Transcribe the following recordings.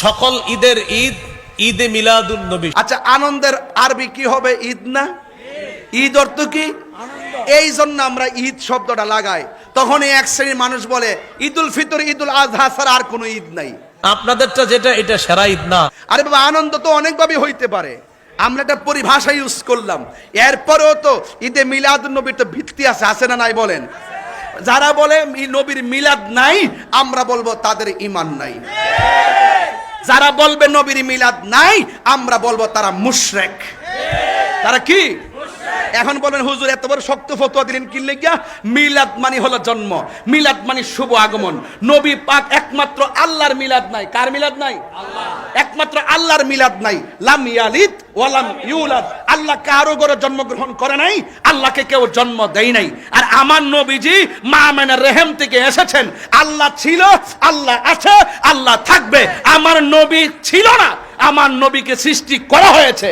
সকল ঈদের ঈদ ঈদে মিলাদুন নবী। আচ্ছা আনন্দের আরবি কি হবে ঈদ না? ঈদ অর্থ কি? এই জন্য আমরা ঈদ শব্দটা লাগাই। তখন এক শ্রেণির মানুষ বলে ঈদুল ফিতর ঈদুল আজহা ছাড়া আর কোনো ঈদ নাই। আপনাদেরটা যেটা এটা সেরা ঈদ না। আরে বাবা আনন্দ তো অনেকভাবে হইতে পারে। আমরা একটা পরিভাষা ইউজ করলাম। এরপরেও তো ঈদে মিলাদ নবীর তো ভিত্তি আছে আছে না নাই বলেন? যারা বলে নবীর মিলাদ নাই আমরা বলব তাদের ইমান নাই। যারা বলবে নবীর মিলাদ নাই, আমরা বলব তারা মুশরেক। তারা কি? এখন বলবেন হুজুর, এত বড় শক্ত ফতোয়া দিলেন কি লেগিয়া? মিলাদ মানে হলো জন্ম, মিলাদ মানে শুভ আগমন। নবী পাক একমাত্র আল্লাহর মিলাদ নাই। কার মিলাদ নাই? একমাত্র আল্লাহর মিলাদ নাই। লাম ইয়ালিদ ওয়ালাম ইউলাদ। আল্লাহ কারও ঘরে জন্মগ্রহণ করে নাই, আল্লাহকে কেউ জন্ম দেয় নাই। আর আমার নবীজি মা মেনা রেহেম থেকে এসেছেন, আল্লাহ ছিল, আল্লাহ আছে, আল্লাহ থাকবে। আমার নবী ছিল না, আমার নবীকে সৃষ্টি করা হয়েছে।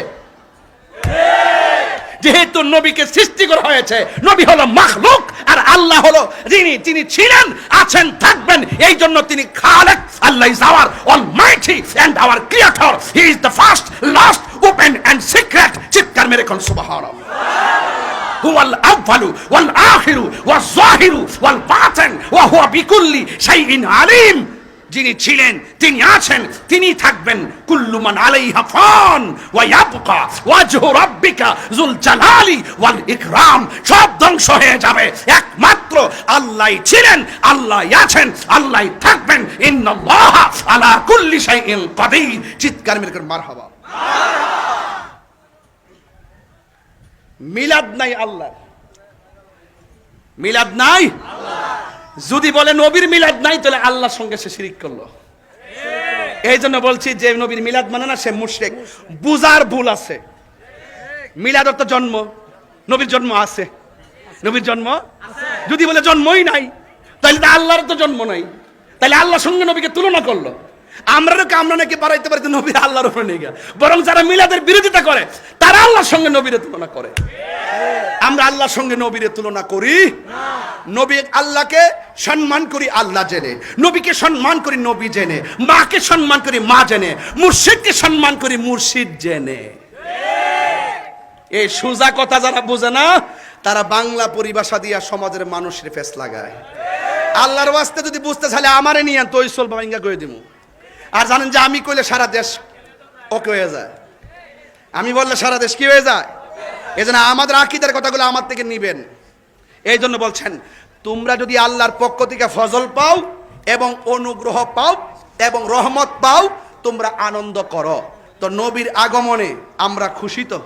যেহেতু নবীকে সৃষ্টি করা হয়েছে, নবী হলো মাখলুক, আর আল্লাহ হলো যিনি যিনি ছিলেন, আছেন, থাকবেন এই জন্য তিনি Khalek Allah is our almighty and our creator. He is the first, last, open and secret. আর মেরে কোন, সুবহানাল্লাহ। ওয়াল আখিরু ওয়াজ ওয়াল বাতিন ওয়া হুয়া বিকুল্লি শাইইন আলিম। যিনি ছিলেন, তিনি আছেন, তিনি থাকবেন। কুল্লুমান আলাইহা ফান ওয়া ইয়াবকা ওয়াজহু রাব্বিকা যুল জালালি ওয়াল ইকরাম। সব ধ্বংস হয়ে যাবে। একমাত্র আল্লাহই ছিলেন আল্লাহই আছেন আল্লাহই থাকবেন। ইন্নাল্লাহা আলা কুল্লি শাইইন কাদির। চিৎকার মেরে মারহাবা মারহাবা। মিলাদ নাই আল্লাহ মিলাদ নাই? যদি বলে নবীর মিলাদ নাই, তাহলে আল্লাহর সঙ্গে সে শিরিক করল। এই জন্য বলছি যে নবীর মিলাদ মানে না সে মুশরিক। বুজার ভুল আছে। মিলাদ অর্থ জন্ম। নবীর জন্ম আছে। নবীর জন্ম যদি বলে জন্মই নাই, তাহলে তো আল্লাহর তো জন্ম নাই। তাহলে আল্লাহর সঙ্গে নবীকে তুলনা করল। আমরা নাকি আমরা নাকি বাড়াইতে পারি নবীর আল্লাহর উপরে নিয়ে বরং যারা মিলাদের বিরোধিতা করে, তারা আল্লাহর সঙ্গে নবীরে তুলনা করে। আমরা আল্লাহর সঙ্গে নবীরে তুলনা করি। নবী আল্লাহকে সম্মান করি, আল্লাহ জেনে। নবীকে সম্মান করি, নবী জেনে। মাকে সম্মান করি, মা জেনে। মুর্শিদকে সম্মান করি, মুর্শিদ জেনে। এই সোজা কথা যারা বোঝে না, তারা বাংলা পরিভাষা দিয়া সমাজের মানুষের ফেস লাগায়। আল্লাহর ওয়াস্তে যদি বুঝতে চাইলে আমারে নিয়ে তো ওই সোল বাঙ্গা করে দিব আর জানেন যে আমি কইলে সারা দেশ ওকে হয়ে যায়। আমি বললে সারা দেশ কি হয়ে যায়? এই জন্য আমাদের আকিদের কথাগুলো আমার থেকে নিবেন। এই জন্য বলছেন, তোমরা যদি আল্লাহর পক্ষ থেকে ফজল পাও এবং অনুগ্রহ পাও এবং রহমত পাও, তোমরা আনন্দ করো। তো নবীর আগমনে আমরা খুশি তো?